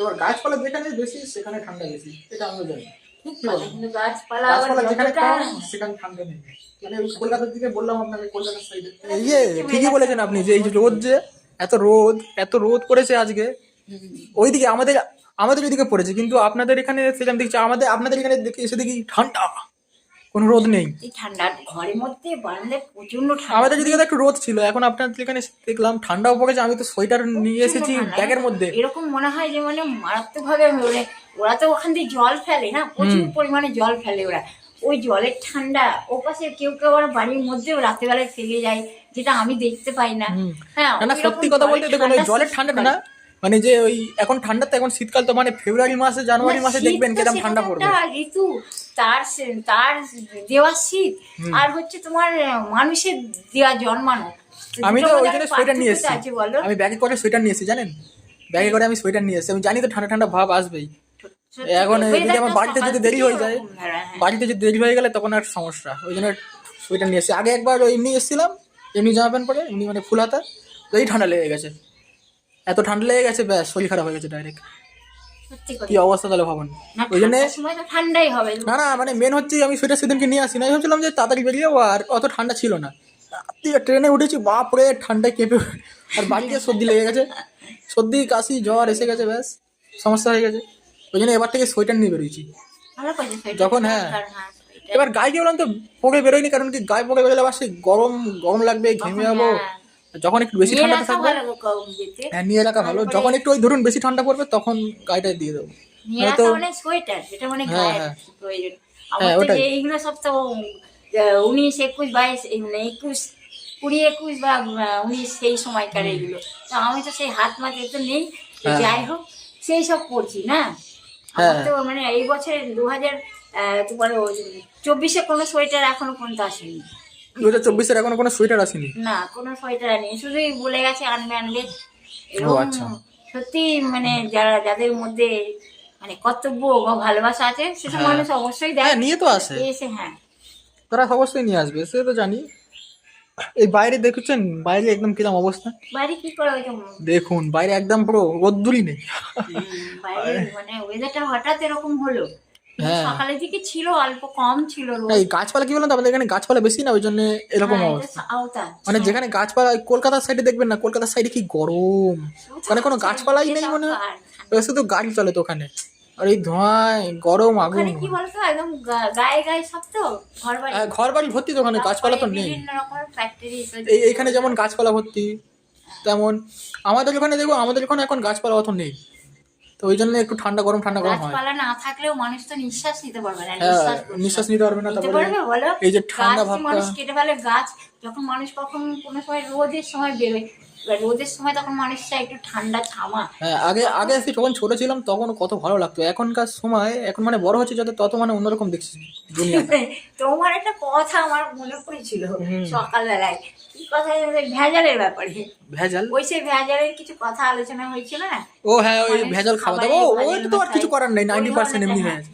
এবার গাছপালা যেখানে বেশি সেখানে ঠান্ডা বেশি এটা আমরা জানি। মানে ওই কলকাতার দিকে বললাম আপনাকে ইয়ে ঠিকই বলেছেন আপনি যে এই যে রোদ যে এত রোদ এত রোদ পড়েছে আজকে। ওইদিকে আমাদের আমাদের ওইদিকে পড়েছে কিন্তু আপনাদের এখানে সেরকম দেখছি আমাদের আপনাদের এখানে দেখি এসে দেখি ঠান্ডা। কোনো রোদ নেই। ঠান্ডা ঘরের মধ্যে বারান্দায় প্রচণ্ড ঠান্ডা। আমাদের যেদিকে তো একটু রোদ ছিল এখন আপনাদের এখানে দেখলাম ঠান্ডাও পড়েছে আমি তো সোয়েটার নিয়ে এসেছি ব্যাগের মধ্যে। এরকম মনে হয় যে মানে মারাত্মক ভাবে মানে ওরা তো ওখান দিয়ে জল ফেলে না প্রচুর পরিমাণে জল ফেলে ওরা। ওই জলের ঠান্ডা ও পাশে কেউ কেউ আবার বাড়ির মধ্যেও রাতেবেলায় ফেলে যায় যেটা আমি দেখতে পাই না। হ্যাঁ সত্যি কথা বলতে জলের দেখুন ঠান্ডা জলের ঠান্ডাটা না মানে যে ওই এখন ঠান্ডা তো এখন শীতকাল তো মানে ফেব্রুয়ারি মাসে জানুয়ারি মাসে দেখবেন সেটা ঠান্ডা পড়বে। ঋতু তার তার দেওয়া শীত আর হচ্ছে তোমার মানুষের দেওয়া জন্মানো। আমি তো ওই জন্য সোয়েটার নিয়ে এসেছি। আমি ব্যাগে করে সোয়েটার নিয়ে এসেছি জানেন? ব্যাগে করে আমি সোয়েটার নিয়ে এসেছি। আমি জানি তো ঠান্ডা ঠান্ডা ভাব আসবেই। এখন এদিকে আমার বাড়িতে যদি দেরি হয়ে যায় হ্যাঁ। বাড়িতে যদি দেরি হয়ে গেলে তখন আর সমস্যা। ওই জন্য সোয়েটার নিয়ে এসেছি। আগে একবার ওই এমনি এসেছিলাম এমনি জামা প্যান্ট পরে এমনি মানে ফুল হাতা তো এই ঠান্ডা লেগে গেছে। এত ঠান্ডা লেগে গেছে ব্যাস শরীর খারাপ হয়ে গেছে ডাইরেক্ট। কি অবস্থা তাহলে ভাবুন? ওই জন্য ঠান্ডাই হবে। না না মানে মেন হচ্ছে আমি সোয়েটার সেদিনকে নিয়ে আসি না আমি ভাবছিলাম যে তাড়াতাড়ি বেরিয়ে যাব আর অত ঠান্ডা ছিল না। ট্রেনে উঠেছি বাপরে ঠান্ডায় কেঁপে আর বাড়িতে সর্দি লেগে গেছে। সর্দি কাশি জ্বর এসে গেছে ব্যাস সমস্যা হয়ে গেছে। ওই জন্য এবার থেকে সোয়েটার নিয়ে বেরিয়েছি যখন হ্যাঁ। হ্যাঁ। এবার গায়ে গেলাম তো পরে বেরোয়নি কারণ কি গায়ে পরে বেরোলে আবার সেই গরম গরম লাগবে ঘেমে যাব। যখন একটু বেশি ঠান্ডা থাকবে। হ্যাঁ নিয়ে রাখা ভালো যখন একটু ওই ধরুন বেশি ঠান্ডা পড়বে তখন গায়েটা দিয়ে দেবো মানে তো- মানে সোয়েটার সেটা মানে হ্যাঁ, হ্যাঁ। প্রয়োজন হ্যাঁ, ওটাই। এইগুলো সব তো উনিশ একুশ বাইশ মানে একুশ কুড়ি একুশ বা উনিশ সেই সময়কার এগুলো তো আমি তো সেই হাত তো নেই। যাই হোক সেই সব করছি না। তো মানে এই বছর দু হাজার তোমার চব্বিশে কোনো সোয়েটার এখনও পর্যন্ত আসেনি দু হাজার চব্বিশের এখনও কোনো সোয়েটার আসেনি? না কোনো সোয়েটার নেই শুধুই বলে গেছে আনবে আনবে ও, আচ্ছা। সত্যি মানে যারা যাদের মধ্যে মানে কর্তব্য বা ভালোবাসা আছে সেসব হ্যাঁ। মানুষ অবশ্যই দেয় হ্যাঁ নিয়ে তো আসে এসে হ্যাঁ। তারা অবশ্যই নিয়ে আসবে সে তো জানি। এই বাইরে দেখছেন? বাইরে একদম কিরম অবস্থা? বাড়ি কি করে ওই দেখুন বাইরে একদম পুরো রোদ্দুরই নেই। বাইরে মানে ওয়েদারটা হঠাৎ এরকম হলো। সকালের দিকে ছিল অল্প কম ছিল এই গাছপালা কি বলুন তো? আমাদের এখানে গাছপালা বেশি না ওই জন্য এরকম হ্যাঁ, অবস্থা। মানে যেখানে গাছপালা কলকাতার সাইডে দেখবেন না কলকাতার সাইডে কি গরম। মানে কোনো গাছপালাই নেই মনে হয়। শুধু গাড়ি চলে তো ওখানে। আর এই ধোঁয়ায় গরম আগুন। কি বলতো একদম গায়ে গায়ে সব তো ঘর বাড়ি হ্যাঁ, ভর্তি তো ওখানে গাছপালা তো নেই। এইখানে যেমন গাছপালা ভর্তি তেমন। আমাদের ওখানে দেখো আমাদের ওখানে এখন গাছপালা অত নেই। তো ওই জন্য একটু ঠান্ডা গরম ঠান্ডা গরম হয়। গাছপালা না থাকলেও মানুষ তো নিঃশ্বাস নিতে পারবে না হ্যাঁ নিঃশ্বাস নিতে পারবে না তারপরে এই যে ঠান্ডা ভাবটা। মানুষ কেটে ফেলে গাছ যখন মানুষ কখন কোনো সময় রোদের সময় বেরোয় রোদের সময় তখন মানুষ চায় একটু ঠান্ডা ছামা হ্যাঁ আগে আগে সে যখন ছোট ছিলাম তখন কত ভালো লাগতো। এখনকার সময় এখন মানে বড় হচ্ছে যত তত মানে অন্যরকম দেখছি দুনিয়া তোমার একটা কথা আমার মনে পড়েছিল সকালবেলায়। কথা ভেজালের ব্যাপারে। ভেজাল? ওই সেই ভেজালের কিছু কথা আলোচনা হয়েছিল না? ও হ্যাঁ ওই মানে ভেজাল খাওয়া দাওয়া। ও ওই তো আর কিছু করার নেই এমনি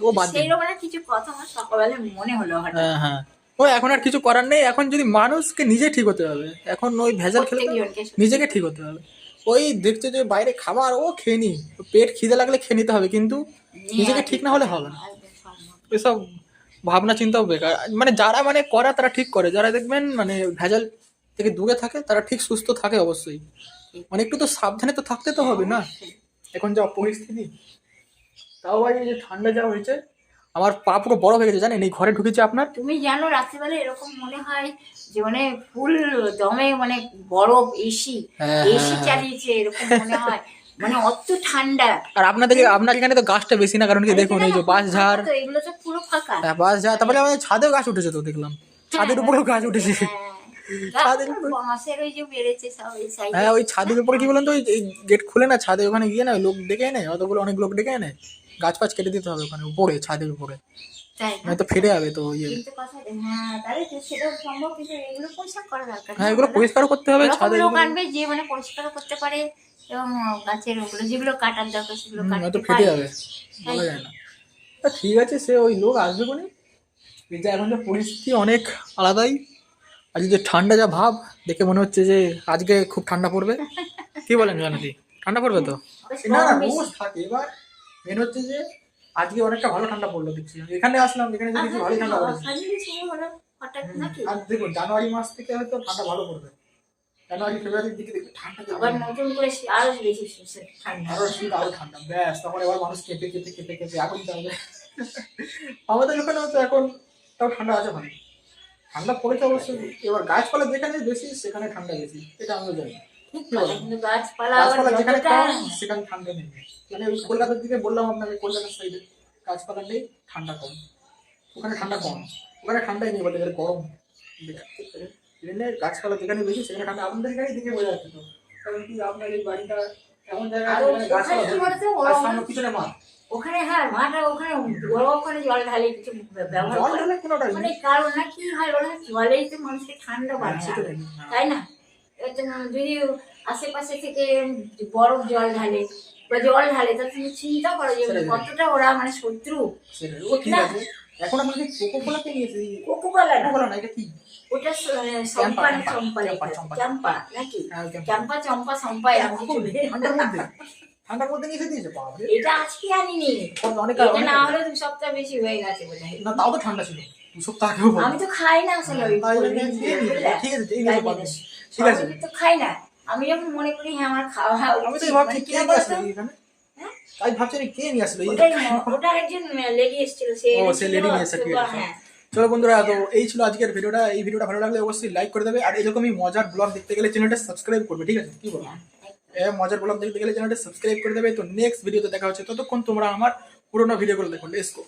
ও বাদ দিন। সেইরকম কিছু কথা আমার সকালবেলা মনে হলো হঠাৎ। হ্যাঁ হ্যাঁ। ও এখন আর কিছু করার নেই। এখন যদি মানুষকে নিজে ঠিক হতে হবে এখন ওই ভেজাল খেলে। নিজেকে ঠিক হতে হবে। ওই দেখছে যে বাইরে খাবার ও খেয়ে নি। পেট খিদে লাগলে খেয়ে নিতে হবে কিন্তু নিজেকে ঠিক না হলে হবে না। এসব ভাবনা চিন্তাও বেকার। মানে যারা মানে করা তারা ঠিক করে। যারা দেখবেন মানে ভেজাল থেকে দূরে থাকে তারা ঠিক সুস্থ থাকে অবশ্যই। মানে একটু তো সাবধানে তো থাকতে তো হবে না? এখন যা পরিস্থিতি তাও ভাই যে ঠান্ডা যা হয়েছে আমার পা পুরো বড় হয়ে গেছে জানেন? এই ঘরে ঢুকেছে আপনার? তুমি জানো রাত্রিবেলা এরকম মনে হয় যে মানে ফুল দমে মানে বরফ এসি হ্যাঁ, এসি হ্যাঁ, চালিয়েছে এরকম মনে হয়। মানে অত ঠান্ডা। আর আপনাদের আপনার এখানে তো গাছটা বেশি না কারণ কি দেখুন এই যে বাঁশ ঝাড়। তো এগুলো তো পুরো ফাঁকা। হ্যাঁ, বাঁশ ঝাড় তারপরে আমাদের ছাদেও গাছ উঠেছে তো দেখলাম। ছাদের উপরেও গাছ উঠেছে। হ্যাঁ। ছাদের গাছ বাঁশের ওই যে বেড়েছে সব এই সাইডে হ্যাঁ ওই ছাদের উপরে কি বলেন তো ওই গেট খুলে না ছাদে ওখানে গিয়ে না লোক ডেকে এনে অতগুলো অনেক লোক ডেকে এনে গাছ ফাছ কেটে দিতে হবে ওখানে উপরে ছাদের উপরে? নয়তো ফেটে যাবে তো ইয়ে। হ্যাঁ এগুলো পরিষ্কার হ্যাঁ এগুলো পরিষ্কার করতে হবে ছাদের লোক আনবে যে মানে পরিষ্কার করতে পারে এবং গাছের ওগুলো যেগুলো কাটার দরকার সেগুলো কাটতে ফেটে যাবে বলা যায় না। ঠিক আছে সে ওই লোক আসবে কোনে যে এখন যে পরিস্থিতি অনেক আলাদাই এই যে ঠান্ডা যা ভাব দেখে মনে হচ্ছে যে আজকে খুব ঠান্ডা পড়বে। কি বলেন জানাদি ঠান্ডা পড়বে তো? না না রোজ থাকে। এবার মেন হচ্ছে যে আজকে অনেকটা ভালো ঠান্ডা পড়ল দেখছি। এখানে আসলাম এখানে যে দেখছি ভালোই ঠান্ডা পড়েছে। কাজেরই শুরু হলো? হঠাৎ নাকি? আর দেখুন জানুয়ারি মাস থেকে হয়তো ঠান্ডা ভালো পড়বে। জানুয়ারি ফেব্রুয়ারির দিকে দেখবে ঠান্ডা আবার নতুন করে আরও বেশি শীত- ঠান্ডা। আরও শীত আরও ঠান্ডা। ব্যাস তখন এবার মানুষ কেঁপে কেঁপে কেঁপে কেঁপে আগুন যাবে আমাদের ওখানে তো এখন তাও ঠান্ডা আছে ভালো ঠান্ডা পড়েছে অবশ্যই। এবার গাছপালা যেখানে বেশি সেখানে ঠান্ডা বেশি। এটা আমরা জানি। ঠিক গাছপালা যেখানে কম সেখানে ঠান্ডা নেই। মানে ওই কলকাতার দিকে বললাম আপনাকে কলকাতার সাইডে গাছপালা নেই ঠান্ডা কম। ওখানে ঠান্ডা কম। ওখানে ঠান্ডাই নেই বলে গরম। গাছপালা যেখানে বেশি সেখানে ঠান্ডা। আপনাদের এখানে দিকে বোঝা যাচ্ছে তো। কারণ কি আপনার এই বাড়িটা এমন জায়গায় যেখানে গাছপালা পিছনে মাঠ। ওখানে হ্যাঁ মাঠে ওখানে বড় ওখানে জল ঢালে কিছু ব্যবহার মানে কারণ না কি হয় ওরা জলেই তো মানুষকে ঠান্ডা বাড়ছে নেই, হ্যাঁ। তাই না? যদি আশেপাশে থেকে বরফ জল ঢালে বা জল ঢালে তাহলে তুমি চিন্তা করো যে। কতটা ওরা মানে শত্রু। এখন আমরা যে কোকো কোলা কে নিয়েছি কোকো কলা না এটা কি? ওটা না চম্পা চম্পা। চম্পা নাকি। চম্পা চম্পা সম্পা এরকম। ঠান্ডার মধ্যে নিয়ে দিয়েছে এটা আজকে আনিনি। অনেক এটা না হলে দু সপ্তাহ বেশি হয়ে গেছে বোধহয়। না তাও তো ঠান্ডা ছিল। দু সপ্তাহ আগেও আমি তো খাই না আসলে ওই? ঠিক আছে, পারবে। জিনিস। ঠিক আছে। তো খাই না। আমি যখন মনে করি হ্যাঁ আমার খাওয়া আমি তো ভাবছি মানে কে নিয়ে আসলো এখানে? হ্যাঁ? তাই ভাবছি কে নিয়ে আসলো ওটা একজন লেডি এসেছিল সে ও, সে lady নিয়ে এসেছে, ঠিক তো, আছে। হ্যাঁ। চলো বন্ধুরা তো এই ছিল আজকের ভিডিওটা। এই ভিডিওটা ভালো লাগলে অবশ্যই লাইক করে দেবে। আর এরকমই মজার ব্লগ দেখতে গেলে চ্যানেলটা সাবস্ক্রাইব করবে ঠিক আছে? কি বলো? এ মজার বললাম দেখতে গেলে চ্যানেলটা সাবস্ক্রাইব করে দেবে। তো নেক্সট ভিডিওতে দেখা হচ্ছে। ততক্ষণ তোমরা আমার পুরোনো ভিডিওগুলো দেখো। Let's go